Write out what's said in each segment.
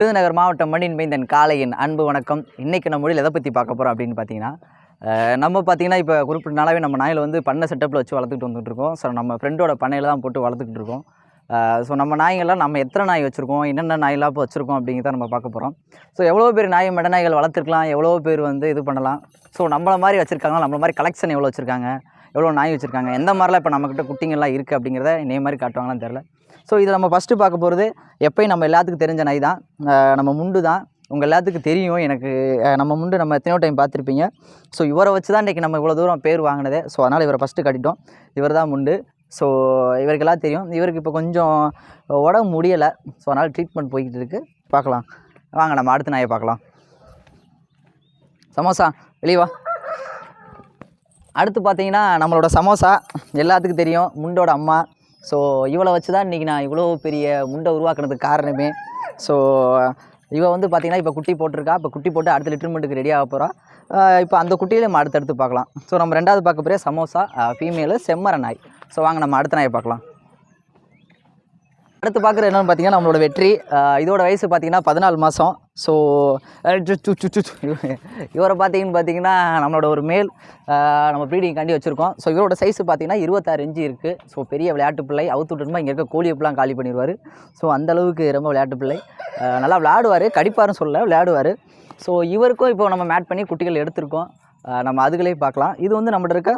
விருதுநகர் மாவட்டம் மண்ணின் மைந்தன் காளையின் அன்பு வணக்கம். இன்றைக்கி நம்ம மொழியில் எதை பற்றி பார்க்க போகிறோம் அப்படின்னு பார்த்தீங்கன்னா நம்ம பார்த்தீங்கன்னா இப்போ குறிப்பிட்ட நாளாவே நம்ம நாயில் வந்து பண்ணை செட்டப்பில் வச்சு வளர்த்துக்கிட்டு வந்துட்டு இருக்கோம். ஸோ நம்ம ஃப்ரெண்டோட பண்ணையில் தான் போட்டு வளர்த்துக்கிட்டு இருக்கோம். ஸோ நம்ம நாய்கள்லாம் நம்ம எத்தனை நாய் வச்சுருக்கோம்? என்னென்ன நாயெல்லாம் இப்போ வச்சுருக்கோம் அப்படிங்கிறத நம்ம பார்க்க போகிறோம் ஸோ எவ்வளோ பேர் நாய் மெட நாய்கள் வளர்த்துருக்கலாம்? எவ்வளோ பேர் வந்து இது பண்ணலாம்? ஸோ நம்மளை மாதிரி வச்சுருக்காங்க நம்மள மாதிரி கலெக்ஷன் எவ்வளோ வச்சுருக்காங்க? எவ்வளோ நாய் வச்சுருக்காங்க? எந்த மாதிரிலாம் இப்போ நம்மக்கிட்ட குட்டிங்கெல்லாம் இருக்குது அப்படிங்கிறத இதே மாதிரி காட்டுவாங்களான்னு தெரில ஸோ இதை நம்ம ஃபஸ்ட்டு பார்க்க போகிறது எப்பயும் நம்ம எல்லாத்துக்கும் தெரிஞ்ச நாய் தான். நம்ம முண்டு தான். உங்கள் எல்லாத்துக்கும் தெரியும் எனக்கு நம்ம முண்டு நம்ம எத்தனையோ டைம் பார்த்துருப்பீங்க. ஸோ இவரை வச்சு தான் இன்றைக்கி நம்ம இவ்வளோ தூரம் பேர் வாங்கினதே. ஸோ அதனால் இவரை ஃபஸ்ட்டு கட்டிட்டோம். இவர் தான் முண்டு. ஸோ இவருக்கெல்லாம் தெரியும். இவருக்கு இப்போ கொஞ்சம் உடம்பு முடியலை. ஸோ அதனால் ட்ரீட்மெண்ட் போய்கிட்டு இருக்குது பார்க்கலாம். வாங்க நம்ம அடுத்த நாயை பார்க்கலாம். சமோசா வெளியே வா. அடுத்து பார்த்தீங்கன்னா நம்மளோட சமோசா எல்லாத்துக்கும் தெரியும். முண்டோட அம்மா. ஸோ இவளை வச்சு தான் இன்றைக்கி நான் இவ்வளோ பெரிய முண்டை உருவாக்குனதுக்கு காரணமே. ஸோ இவள் வந்து பார்த்திங்கன்னா இப்போ குட்டி போட்டிருக்கா. இப்போ குட்டி போட்டு அடுத்த லிட்டர்மெண்ட்டுக்கு ரெடி ஆக போகிறா இப்போ அந்த குட்டியிலே நம்ம அடுத்தடுத்து பார்க்கலாம். ஸோ நம்ம ரெண்டாவது பார்க்க போகிற சமோசா ஃபீமேலு செம்மர நாய் ஸோ வாங்க நம்ம அடுத்த நாயை பார்க்கலாம். அடுத்து பார்க்குறது என்னென்னு பார்த்தீங்கன்னா நம்மளோட வெற்றி. இதோட வயசு பார்த்தீங்கன்னா பதினாலு மாதம் ஸோ இவரை பார்த்தீங்கன்னு பார்த்தீங்கன்னா நம்மளோட ஒரு மேல் நம்ம நம்ம ப்ரீடிங்காண்டி வச்சுருக்கோம். ஸோ இவரோட சைஸ் பார்த்தீங்கன்னா இருபத்தாறு இஞ்சி இருக்குது ஸோ பெரிய விளையாட்டு பிள்ளை. அவுத்து விட்டுருமா இங்கே இருக்க கோழியப்பெல்லாம் காலி பண்ணிடுவார். ஸோ அந்த அளவுக்கு ரொம்ப விளையாட்டு பிள்ளை. நல்லா விளையாடுவார். கடிப்பாருன்னு சொல்ல விளையாடுவார். ஸோ இவருக்கும் இப்போ நம்ம மேட் பண்ணி குட்டிகள் எடுத்திருக்கோம். நம்ம அதுகளே பார்க்கலாம். இது வந்து நம்மகிட்ட இருக்க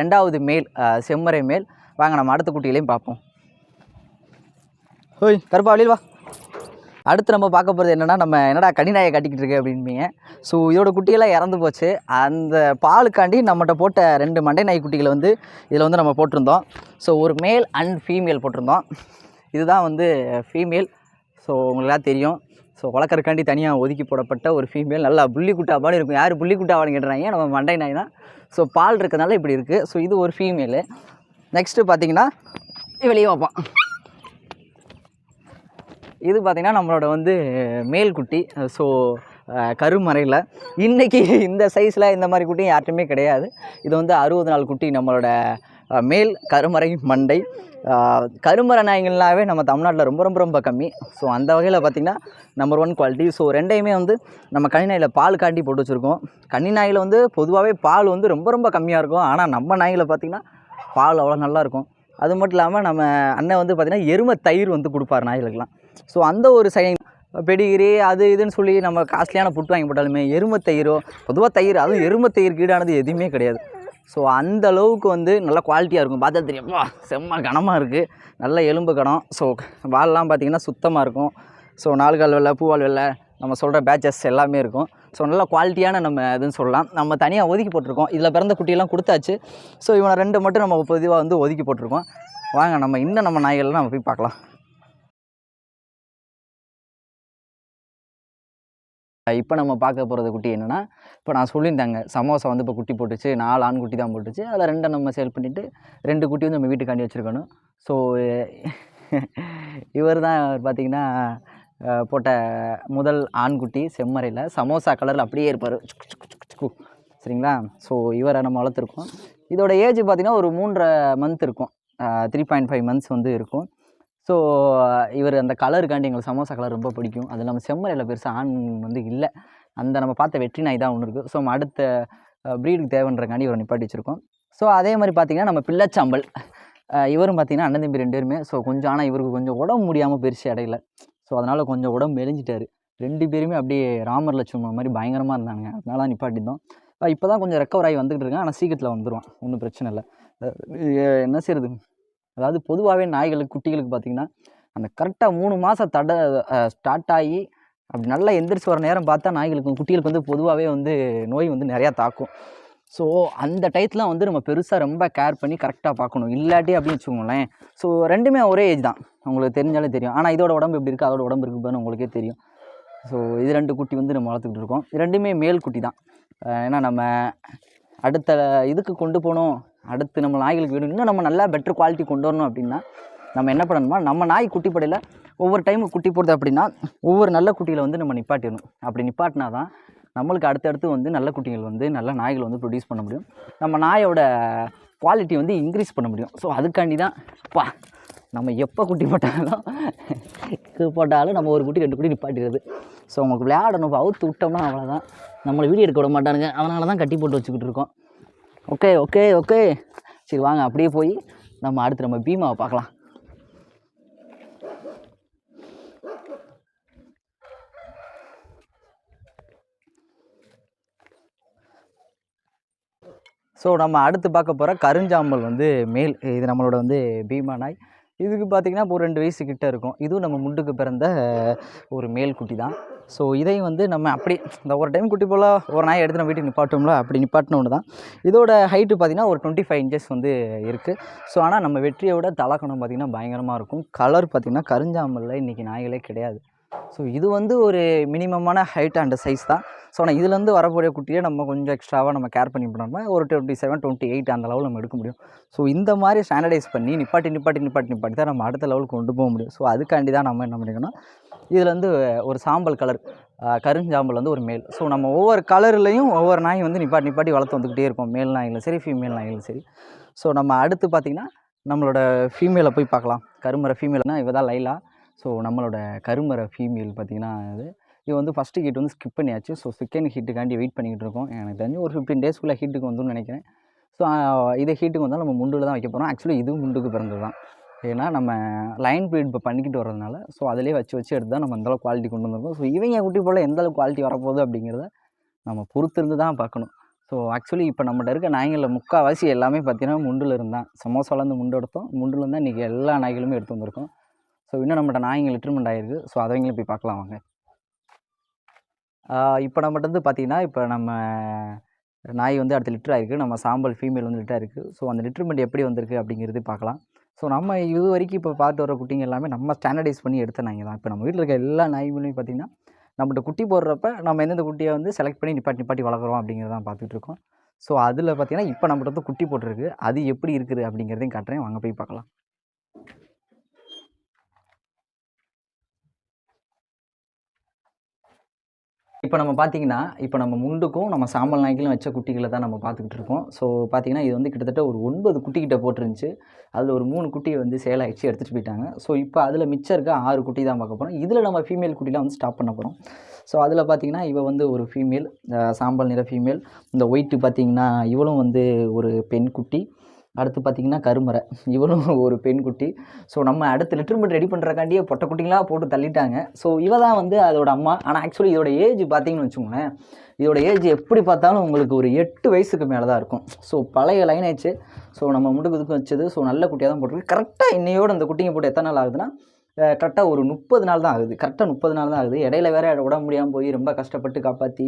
ரெண்டாவது மேல் செம்மறை மேல். வாங்க நம்ம அடுத்த குட்டிகளையும் பார்ப்போம். ஹோய் கருப்பா வெளியில் வா. அடுத்து நம்ம பார்க்க போகிறது என்னென்னா நம்ம என்னடா கனிநாயை கட்டிக்கிட்டு இருக்கு அப்படின்பீங்க ஸோ இதோட குட்டியெல்லாம் இறந்து போச்சு. அந்த பாலுக்காண்டி நம்மகிட்ட போட்ட ரெண்டு மண்டை நாய் குட்டிகளை வந்து இதில் வந்து நம்ம போட்டிருந்தோம். ஸோ ஒரு மேல் அண்ட் ஃபீமேல் போட்டிருந்தோம். இதுதான் வந்து ஃபீமேல் ஸோ உங்களுக்குலாம் தெரியும். ஸோ வளர்க்குறக்காண்டி தனியாக ஒதுக்கி போடப்பட்ட ஒரு ஃபீமேல் நல்லா புள்ளி குட்டாபாலும் இருக்கும். யார் புள்ளி குட்டாவான்னு கேட்டுறாங்க. நம்ம மண்டை நாய் தான். ஸோ பால் இருக்கிறதுனால இப்படி இருக்குது ஸோ இது ஒரு ஃபீமேலு நெக்ஸ்ட்டு பார்த்தீங்கன்னா வெளியே வைப்பான் இது பார்த்திங்கன்னா நம்மளோட வந்து மேல் குட்டி. ஸோ கருமறையில். இன்றைக்கி இந்த சைஸில் இந்த மாதிரி குட்டி யார்ட்டுமே கிடையாது. இது வந்து அறுபது நாள் குட்டி நம்மளோட மேல் கருமறை மண்டை. கருமறை நாய்கள்னாவே நம்ம தமிழ்நாட்டில் ரொம்ப ரொம்ப ரொம்ப கம்மி. ஸோ அந்த வகையில் பார்த்திங்கன்னா நம்பர் ஒன் குவாலிட்டி ஸோ ரெண்டையுமே வந்து நம்ம கன்னி நாயில் பால் காண்டி போட்டு வச்சுருக்கோம். கன்னி நாயில் வந்து பொதுவாகவே பால் வந்து ரொம்ப ரொம்ப கம்மியாக இருக்கும். ஆனால் நம்ம நாயில் பார்த்திங்கன்னா பால் அவ்வளோ நல்லா இருக்கும். அது மட்டும் இல்லாமல் நம்ம அண்ணன் வந்து பார்த்திங்கன்னா எருமை தயிர் வந்து கொடுப்பார் நாய்களுக்கெல்லாம். ஸோ அந்த ஒரு சைன் பெடிகிரி அது இதுன்னு சொல்லி நம்ம காஸ்ட்லியான புட்டு வாங்கி போட்டாலுமே எருமை தயிரோ பொதுவாக தயிர் அதுவும் எருமை தயிர் கீடானது எதுவுமே கிடையாது. ஸோ அந்த அளவுக்கு வந்து நல்லா குவாலிட்டியாக இருக்கும். பார்த்தா தெரியும். வா செம்ம கனமாக இருக்குது நல்ல எலும்பு கனம் ஸோ வால்லாம் பார்த்திங்கன்னா சுத்தமாக இருக்கும். ஸோ நாலுகால் வெள்ளை பூவால் வெள்ளை நம்ம சொல்கிற பேச்சஸ் எல்லாமே இருக்கும். ஸோ நல்ல குவாலிட்டியான நம்ம இதுன்னு சொல்லலாம். நம்ம தனியாக ஒதுக்கி போட்டிருக்கோம். இதில் பிறந்த குட்டியெல்லாம் கொடுத்தாச்சு. ஸோ இவனை ரெண்டு மட்டும் நம்ம பொதுவாக வந்து ஒதுக்கி போட்டிருக்கோம். வாங்க நம்ம இன்னும் நம்ம நாய்கள்லாம் நம்ம போய் பார்க்கலாம். இப்போ நம்ம பார்க்க போகிறது குட்டி என்னென்னா இப்போ நான் சொல்லியிருந்தாங்க சமோசா வந்து இப்போ குட்டி போட்டுச்சு நாலு ஆண் குட்டி தான் போட்டுச்சு அதில் ரெண்டை நம்ம சேல் பண்ணிவிட்டு ரெண்டு குட்டி வந்து நம்ம வீட்டுக்காண்டி வச்சுருக்கணும். ஸோ இவர் தான் பார்த்தீங்கன்னா போட்ட முதல் ஆண்குட்டி செம்மறையில் சமோசா கலரில் அப்படியே இருப்பார். சரிங்களா? ஸோ இவரை நம்ம வளர்த்துருக்கோம். இதோட ஏஜ் பார்த்திங்கன்னா ஒரு மூன்றரை மந்த் இருக்கும். த்ரீ பாயிண்ட் ஃபைவ் மந்த்ஸ் வந்து இருக்கும். ஸோ இவர் அந்த கலருக்காண்டி எங்களுக்கு சமோசா கலர் ரொம்ப பிடிக்கும். அது இல்லாமல் செம்மறையில் பெருசாக ஆண் வந்து இல்லை. அந்த நம்ம பார்த்த வெற்றி நாய் தான் ஒன்று இருக்குது ஸோ அடுத்த ப்ரீடுக்கு தேவைன்றக்காண்டி இவரை நிப்பாட்டி வச்சுருக்கோம். ஸோ அதே மாதிரி பார்த்திங்கன்னா நம்ம பிள்ளைச்சாம்பல். இவரும் பார்த்திங்கன்னா அண்ணன் தம்பி ரெண்டு பேருமே ஸோ கொஞ்சம் ஆனால் இவருக்கு கொஞ்சம் உடம்பு முடியாமல் பெருசு இடையில. ஸோ அதனால் கொஞ்சம் உடம்பு மெலிஞ்சிட்டாரு. ரெண்டு பேருமே அப்படியே ராமர் லட்சுமணன் மாதிரி பயங்கரமாக இருந்தாங்க அதனால தான் இப்போ தான் கொஞ்சம் ரெக்கவர் ஆகி வந்துகிட்டு இருக்கேன் ஆனால் சீக்கிரத்தில் வந்துடுவான் ஒன்றும் பிரச்சனை இல்லை. என்ன செய்யறது? அதாவது பொதுவாகவே நாய்களுக்கு குட்டிகளுக்கு பார்த்திங்கன்னா அந்த கரெக்டாக மூணு மாதம் தட ஸ்டார்ட் ஆகி அப்படி நல்லா எந்திரிச்சு வர நேரம் பார்த்தா நாய்களுக்கு குட்டிகளுக்கு வந்து பொதுவாகவே வந்து நோய் வந்து நிறையா தாக்கும். ஸோ அந்த டயத்தில் வந்து நம்ம பெருசாக ரொம்ப கேர் பண்ணி கரெக்டாக பார்க்கணும். இல்லாட்டி அப்படின்னு வச்சுக்கோங்களேன். ஸோ ரெண்டுமே ஒரே ஏஜ் தான். உங்களுக்கு தெரிஞ்சாலே தெரியும். ஆனால் இதோட உடம்பு எப்படி இருக்குது அதோட உடம்பு இருக்கு பாருன்னு உங்களுக்கே தெரியும். ஸோ இது ரெண்டு குட்டி வந்து நம்ம வளர்த்துக்கிட்டு இருக்கோம். இது ரெண்டுமே மேல் குட்டி தான். ஏன்னா நம்ம அடுத்த இதுக்கு கொண்டு போகணும். அடுத்து நம்ம நாய்களுக்கு வேணும். இன்னும் நம்ம நல்லா பெட்டர் குவாலிட்டி கொண்டு வரணும் அப்படின்னா நம்ம என்ன பண்ணணுமா நம்ம நாய் குட்டி படையில் ஒவ்வொரு டைம் குட்டி போடுது அப்படின்னா ஒவ்வொரு நல்ல குட்டியில் வந்து நம்ம நிப்பாட்டிடணும். அப்படி நிப்பாட்டினா தான் நம்மளுக்கு அடுத்தடுத்து வந்து நல்ல குட்டிகள் வந்து நல்ல நாய்கள் வந்து ப்ரொடியூஸ் பண்ண முடியும். நம்ம நாயோட குவாலிட்டி வந்து இன்க்ரீஸ் பண்ண முடியும். ஸோ அதுக்காண்டி தான் பா நம்ம எப்போ குட்டி போட்டாலும் போட்டாலும் நம்ம ஒரு குட்டி ரெண்டு குட்டி நிப்பாட்டிடுறது. ஸோ உங்களுக்கு விளையாடணும் அவுத்து விட்டோம்னா அவ்வளோதான் நம்மளை வீடியோ எடுக்க விட மாட்டானுங்க. அதனால தான் கட்டி போட்டு வச்சுக்கிட்டு இருக்கோம். ஓகே ஓகே ஓகே சரி வாங்க அப்படியே போய் நம்ம அடுத்து நம்ம பீமாவை பார்க்கலாம். ஸோ நம்ம அடுத்து பார்க்க போகிற கருஞ்சாம்பல் வந்து மேல் இது நம்மளோட வந்து பீமா நாய். இதுக்கு பார்த்திங்கன்னா இப்போ ஒரு ரெண்டு வயசு கிட்ட இருக்கும். இதுவும் நம்ம முண்டுக்கு பிறந்த ஒரு மேல் குட்டி தான். ஸோ இதையும் வந்து நம்ம அப்படி இந்த ஒரு டைம் குட்டி போல் ஒரு நாய் எடுத்து நம்ம வீட்டுக்கு நிப்பாட்டோம்ல அப்படி நிப்பாட்டின ஒன்று தான். இதோட ஹைட்டு பார்த்திங்கன்னா ஒரு டுவெண்ட்டி ஃபைவ் இன்ச்சஸ் வந்து இருக்குது ஸோ ஆனால் நம்ம வெற்றியோட விட தலக்கணம் பார்த்திங்கன்னா பயங்கரமாக இருக்கும். கலர் பார்த்திங்கன்னா கருஞ்சாம்பலில் இன்றைக்கி நாய்களே கிடையாது. ஸோ இது வந்து ஒரு மினிமமான ஹைட் அண்ட் சைஸ் தான். ஸோ ஆனால் இதுலேருந்து வரக்கூடிய குட்டியை நம்ம கொஞ்சம் எக்ஸ்ட்ராவாக நம்ம கேர் பண்ணி பண்ணோம்னா ஒரு டுவெண்ட்டி செவன் டுவெண்ட்டி எயிட் அந்த லெவலில் நம்ம எடுக்க முடியும். ஸோ இந்த மாதிரி ஸ்டாண்டர்டைஸ் பண்ணி நிப்பாட்டி நிப்பாட்டி நிப்பாட்டி நிப்பாட்டி தான் நம்ம அடுத்த லெவலுக்கு கொண்டு போக முடியும். ஸோ அதுக்காண்டி தான் நம்ம என்ன பண்ணிக்கணும் இதில் வந்து ஒரு சாம்பல் கலர் கருஞ்சாம்பல் வந்து ஒரு மேல் ஸோ நம்ம ஒவ்வொரு கலர்லேயும் ஒவ்வொரு நாய் வந்து நிப்பாட்டி நிப்பாட்டி வளர்த்து வந்துக்கிட்டே இருப்போம். மேல் நாய்களும் சரி ஃபீமேல் நாய்களும் சரி. ஸோ நம்ம அடுத்து பார்த்திங்கன்னா நம்மளோட ஃபீமேலை போய் பார்க்கலாம். கருமறை ஃபீமேல்னால் இவ தான் லைலா. ஸோ நம்மளோட கருமரை ஃபீமேல் பார்த்திங்கன்னா இது இது வந்து ஃபஸ்ட்டு ஹிட் வந்து ஸ்கிப் பண்ணியாச்சு. ஸோ செகண்ட் ஹீட்டுக்காண்டி வெயிட் பண்ணிக்கிட்டு இருக்கோம். எனக்கு தெரிஞ்சு ஒரு ஃபிஃப்டீன் டேஸ்க்குள்ளே ஹீட்டுக்கு வந்துன்னு நினைக்கிறேன். ஸோ இது ஹீட்டுக்கு வந்தால் நம்ம முண்டில் தான் வைக்க போகிறோம் ஆக்சுவலி இதுவும் முண்டுக்கு பிறந்தது தான் ஏன்னா நம்ம லைன் ப்ரீட் இப்போ பண்ணிக்கிட்டு வரதுனால ஸோ அதிலே வச்சு வச்சு எடுத்து தான் நம்ம அந்தளவு குவாலிட்டி கொண்டு வந்திருக்கோம். ஸோ இவங்க குட்டி போல் எந்தளவு குவாலிட்டி வரப்போகுது அப்படிங்கிறத நம்ம பொறுத்திருந்து தான் பார்க்கணும். ஸோ ஆக்சுவலி இப்போ நம்மகிட்ட இருக்க நாய்களில் முக்கால்வாசி எல்லாமே பார்த்தீங்கன்னா முண்டில் இருந்தான். சமோசாலேருந்து முண்டு எடுத்தோம். முண்டில் இருந்தால் இன்றைக்கி எல்லா நாய்களுமே எடுத்து வந்திருக்கோம். ஸோ இன்னும் நம்மகிட்ட நாய்ங்க லிட்டர்மெண்ட் ஆகிருக்கு ஸோ அதைங்களும் போய் பார்க்கலாம் வாங்க. இப்போ நம்மகிட்ட வந்து பார்த்தீங்கன்னா இப்போ நம்ம நாய் வந்து அடுத்த லிட்டர் ஆயிருக்கு. நம்ம சாம்பல் ஃபீமேல் வந்து லிட்டர் இருக்குது ஸோ அந்த லிட்டர்மெண்ட் எப்படி வந்திருக்கு அப்படிங்கிறது பார்க்கலாம். ஸோ நம்ம இது வரைக்கும் இப்போ பார்த்து வர குட்டிங்க எல்லாமே நம்ம ஸ்டாண்டர்டைஸ் பண்ணி எடுத்த நாய்ங்க தான். இப்போ நம்ம வீட்டில் இருக்க எல்லா நாய்களையும் பார்த்திங்கன்னா நம்மகிட்ட குட்டி போடுறப்ப நம்ம எந்தெந்த குட்டியை வந்து செலக்ட் பண்ணி நிப்பாட்டி நிப்பாட்டி வளர்க்குறோம் அப்படிங்கிறதான் பார்த்துட்டு இருக்கோம். ஸோ அதில் பார்த்திங்கன்னா இப்போ நம்மகிட்ட வந்து குட்டி போட்டிருக்கு. அது எப்படி இருக்குது அப்படிங்கிறதையும் காட்டுறேன். வாங்க போய் பார்க்கலாம். இப்போ நம்ம பார்த்தீங்கன்னா இப்போ நம்ம முண்டுக்கும் நம்ம சாம்பல் நாய்க்கிலும் வச்ச குட்டிகளை தான் நம்ம பார்த்துக்கிட்டு இருக்கோம். ஸோ பார்த்தீங்கன்னா இது வந்து கிட்டத்தட்ட ஒரு ஒன்பது குட்டிக்கிட்ட போட்டுருந்துச்சு. அதில் ஒரு மூணு குட்டியை வந்து சேலாகிடுச்சு எடுத்துகிட்டு போயிட்டாங்க. ஸோ இப்போ அதில் மிச்சம் இருக்க ஆறு குட்டி தான் பார்க்க போகிறோம் இதில் நம்ம ஃபீமேல் குட்டிலாம் வந்து ஸ்டாப் பண்ண போகிறோம் ஸோ அதில் பார்த்தீங்கன்னா இவ வந்து ஒரு ஃபீமேல் சாம்பல் நிற ஃபீமேல் இந்த ஒயிட்டு பார்த்தீங்கன்னா இவளும் வந்து ஒரு பெண் குட்டி. அடுத்து பார்த்தீங்கன்னா கருமறை. இவளும் ஒரு பெண் குட்டி ஸோ நம்ம அடுத்து அடுத்த லிட்டர்மெண்ட் ரெடி பண்ணுறக்காண்டியே பொட்டை குட்டிங்களாக போட்டு தள்ளிட்டாங்க. ஸோ இவ தான் வந்து அதோட அம்மா. ஆனால் ஆக்சுவலி இதோட ஏஜ் பார்த்தீங்கன்னு வச்சுக்கோங்களேன். இதோட ஏஜ் எப்படி பார்த்தாலும் உங்களுக்கு ஒரு எட்டு வயசுக்கு மேலே தான் இருக்கும். ஸோ பழைய லைன் ஆயிடுச்சு. ஸோ நம்ம முட்டுக்கு வச்சது. ஸோ நல்ல குட்டியாக தான் போட்டிருக்கு. கரெக்டாக இன்னையோட அந்த குட்டிங்க போட்டு எத்தனை நாள் ஆகுதுன்னா கரெக்டாக ஒரு முப்பது நாள் தான் ஆகுது. கரெக்டாக முப்பது நாள் தான் ஆகுது. இடையில வேற உடம்பு முடியாமல் போய் ரொம்ப கஷ்டப்பட்டு காப்பாற்றி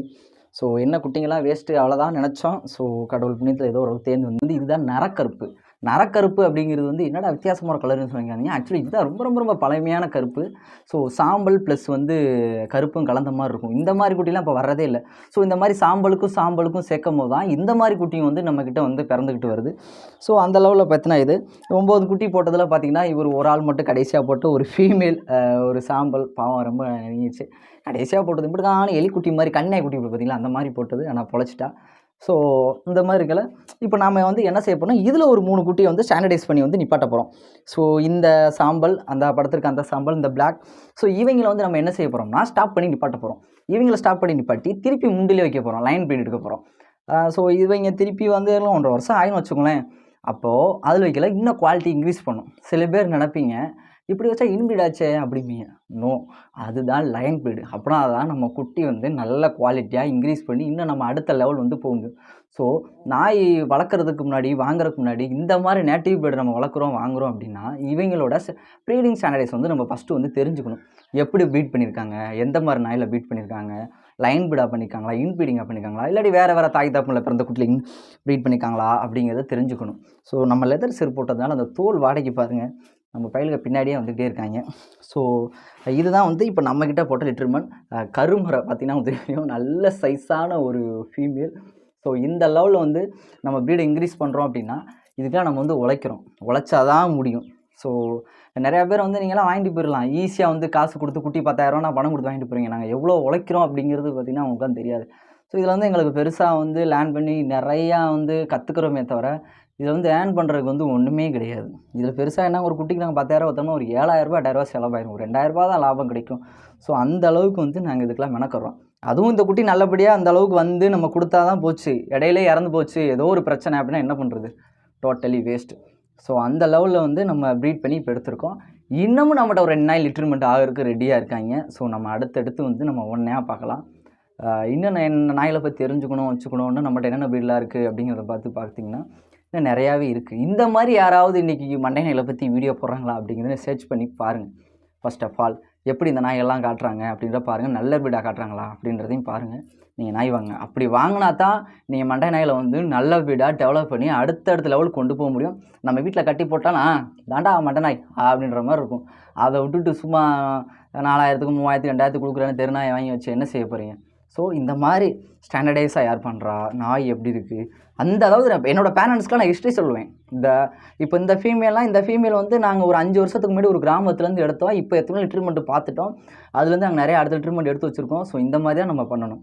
ஸோ என்ன குட்டிங்கெல்லாம் வேஸ்ட்டு அவ்வளோதான் நினச்சோம். ஸோ கடவுள் புண்ணியத்தில் ஏதோ ஒரு தேர்ந்து வந்து இதுதான் நரக்கருப்பு நரக்கருப்பு அப்படிங்கிறது வந்து என்னடா வித்தியாசமான கலர்னு சொன்னீங்க? ஆக்சுவலி இதுதான் ரொம்ப ரொம்ப ரொம்ப பழமையான கருப்பு. ஸோ சாம்பல் ப்ளஸ் வந்து கருப்பும் கலந்த மாதிரி இருக்கும். இந்த மாதிரி குட்டிலாம் இப்போ வர்றதே இல்லை. ஸோ இந்த மாதிரி சாம்பலுக்கும் சாம்பலுக்கும் சேர்க்கும் போது தான் இந்த மாதிரி குட்டியும் வந்து நம்மக்கிட்ட வந்து பிறந்துக்கிட்டு வருது. ஸோ அந்த லெவலில் பார்த்தினா இது. ஒம்பது குட்டி போட்டதில் பார்த்தீங்கன்னா இவர் ஒரு ஆள் மட்டும் கடைசியாக போட்டு ஒரு ஃபீமேல் ஒரு சாம்பல் பாவம் ரொம்ப நெருங்கிச்சு கடைசியாக போட்டது இப்படி தான் எலிக்குட்டி மாதிரி கண்ணை குட்டி பார்த்தீங்களா அந்த மாதிரி போட்டது. ஆனால் பொழைச்சிட்டா. ஸோ இந்த மாதிரி இருக்கல. இப்போ நாம் வந்து என்ன செய்ய போகிறோம் இதில் ஒரு மூணு குட்டியை வந்து ஸ்டாண்டர்டைஸ் பண்ணி வந்து நிப்பாட்ட போகிறோம் ஸோ இந்த சாம்பல் அந்த படத்திற்கு அந்த சாம்பல் இந்த பிளாக் ஸோ இவங்களை வந்து நம்ம என்ன செய்ய போகிறோம்னா ஸ்டாப் பண்ணி நிப்பாட்ட போகிறோம் இவங்களை ஸ்டாப் பண்ணி நிப்பாட்டி திருப்பி முண்டிலே வைக்க போகிறோம் லைன் பீட் எடுக்க போகிறோம் ஸோ இவங்க திருப்பி வந்து எல்லாம் ஒன்றரை வருஷம் ஆயின்னு வச்சுக்கோங்களேன். அப்போது அதில் வைக்கல. இன்னும் குவாலிட்டி இன்க்ரீஸ் பண்ணும். சில பேர் நினப்பீங்க இப்படி வச்சா இன்பிரீட் ஆச்சே அப்படிம்பீங்க. நோ அதுதான் லைன் பிரீடு அப்படின்னா அதான் நம்ம குட்டி வந்து நல்ல குவாலிட்டியாக இன்க்ரீஸ் பண்ணி இன்னும் நம்ம அடுத்த லெவல் வந்து போகுது ஸோ நாய் வளர்க்குறதுக்கு முன்னாடி வாங்குறதுக்கு முன்னாடி இந்த மாதிரி நேட்டிவ் பேர்டு நம்ம வளர்க்குறோம் வாங்குறோம் அப்படின்னா இவங்களோட ப்ரீடிங் ஸ்டாண்டர்டைஸ் வந்து நம்ம ஃபஸ்ட்டு வந்து தெரிஞ்சுக்கணும். எப்படி பீட் பண்ணியிருக்காங்க எந்த மாதிரி நாயில் பீட் பண்ணியிருக்காங்க லைன் பீடாக பண்ணியிருக்காங்களா இன்பீடிங்காக பண்ணியிருக்காங்களா இல்லாட்டி வேறு வேறு தாய் தாப்பில் பிறந்த குட்டிலிங் ப்ரீட் பண்ணியிருக்காங்களா அப்படிங்கிறத தெரிஞ்சுக்கணும். ஸோ நம்ம லெதர் செருப்பு போட்டதுனால அந்த தோல் வாடகைக்கு பாருங்கள் நம்ம பயிலுக்கு பின்னாடியே வந்துகிட்டே இருக்காங்க. ஸோ இதுதான் வந்து இப்போ நம்மக்கிட்ட போட்ட லிட்டர்மன் கருமுறை பார்த்திங்கன்னா தெரியும். நல்ல சைஸான ஒரு ஃபீமேல் ஸோ இந்த லெவலில் வந்து நம்ம ப்ரீடை இன்க்ரீஸ் பண்ணுறோம் அப்படின்னா இதுக்கெல்லாம் நம்ம வந்து உழைக்கிறோம். உழைச்சாதான் முடியும். ஸோ நிறையா பேர் வந்து நீங்களாம் வாங்கிட்டு போயிடலாம் ஈஸியாக வந்து காசு கொடுத்து குட்டி பத்தாயிரரூவா நான் பணம் கொடுத்து வாங்கிட்டு போகிறீங்க நாங்கள் எவ்வளோ உழைக்கிறோம் அப்படிங்கிறது பார்த்திங்கன்னா உங்களுக்கு தெரியாது. ஸோ இதில் வந்து எங்களுக்கு பெருசாக வந்து லேர்ன் பண்ணி நிறையா வந்து கற்றுக்குறோமே தவிர இதில் வந்து ஏர்ன் பண்ணுறதுக்கு வந்து ஒன்றுமே கிடையாது. இதில் பெருசாக என்ன ஒரு குட்டிக்கு நாங்கள் பத்தாயிரம் பார்த்தோம்னா ஒரு ஏழாயிரரூபா எட்டாயிரரூபா செலவாயிடும் ஒரு ரெண்டாயிரரூபா தான் லாபம் கிடைக்கும். ஸோ அந்த அளவுக்கு வந்து நாங்கள் இதுக்கெல்லாம் மெனக்கிறோம். அதுவும் இந்த குட்டி நல்லபடியாக அந்த அளவுக்கு வந்து நம்ம கொடுத்தா தான் போச்சு. இடையிலே இறந்து போச்சு. ஏதோ ஒரு பிரச்சனை அப்படின்னா என்ன பண்ணுறது டோட்டலி வேஸ்ட் ஸோ அந்த லெவலில் வந்து நம்ம ப்ரீட் பண்ணி இப்போ எடுத்திருக்கோம். இன்னமும் நம்மகிட்ட ஒரு ரெண்டு நாள் லிட்டர்மெண்ட் ஆகிறதுக்கு ரெடியாக இருக்காங்க. ஸோ நம்ம அடுத்தடுத்து வந்து நம்ம ஒன்றையாக பார்க்கலாம். இன்னும் என்ன நாயில் பற்றி தெரிஞ்சுக்கணும் வச்சுக்கணும்னு நம்மகிட்ட என்னென்ன ப்ரீட்லாம் இருக்குது அப்படிங்கிறத பார்த்து பார்த்தீங்கன்னா இன்னும் நிறையாவே இருக்குது இந்த மாதிரி யாராவது இன்றைக்கி மண்டை நாயை பற்றி வீடியோ போடுறாங்களா அப்படிங்கிறத சர்ச் பண்ணி பாருங்கள் ஃபர்ஸ்ட் ஆஃப் ஆல் எப்படி இந்த நாயெல்லாம் காட்டுறாங்க அப்படின்றத பாருங்கள் நல்ல பீடாக காட்டுறாங்களா அப்படின்றதையும் பாருங்கள் நீங்கள் நாய் வாங்க. அப்படி வாங்கினா தான் நீங்கள் மண்டை நாயில் வந்து நல்ல வீடாக டெவலப் பண்ணி அடுத்தடுத்த லெவலுக்கு கொண்டு போக முடியும். நம்ம வீட்டில் கட்டி போட்டானா தாண்டா மண்டை நாய் அப்படின்ற மாதிரி இருக்கும். அதை விட்டுட்டு சும்மா நாலாயிரத்துக்கு மூவாயிரத்துக்கு ரெண்டாயிரத்துக்கு கொடுக்குறேன்னு தெருநாயை வாங்கி வச்சு என்ன செய்ய போகிறீங்க ஸோ இந்த மாதிரி ஸ்டாண்டர்டைஸாக யார் பண்ணுறா நாய் எப்படி இருக்குது அந்த அளவு நான் என்னோட பேரண்ட்ஸ்க்குலாம் நான் ஹிஸ்ட்ரி சொல்லுவேன். இந்த இப்போ இந்த ஃபீமேல்லாம் இந்த ஃபீமேல் வந்து நாங்கள் ஒரு அஞ்சு வருஷத்துக்கு முன்னாடி ஒரு கிராமத்துலேருந்து எடுத்தோம். இப்போ எத்தனை ட்ரீட்மெண்ட் பார்த்துட்டோம். அதுலேருந்து நாங்கள் நிறைய அடுத்த ட்ரீட்மெண்ட் எடுத்து வச்சுருக்கோம். ஸோ இந்த மாதிரி தான் நம்ம பண்ணணும்.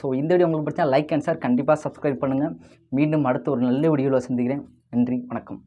ஸோ இந்த வீடியோ உங்களுக்கு பிடிச்சா லைக் அண்ட் சார் கண்டிப்பாக சப்ஸ்கிரைப் பண்ணுங்கள் மீண்டும் அடுத்த ஒரு நல்ல வீடியோவில் சந்திக்கிறேன். நன்றி வணக்கம்.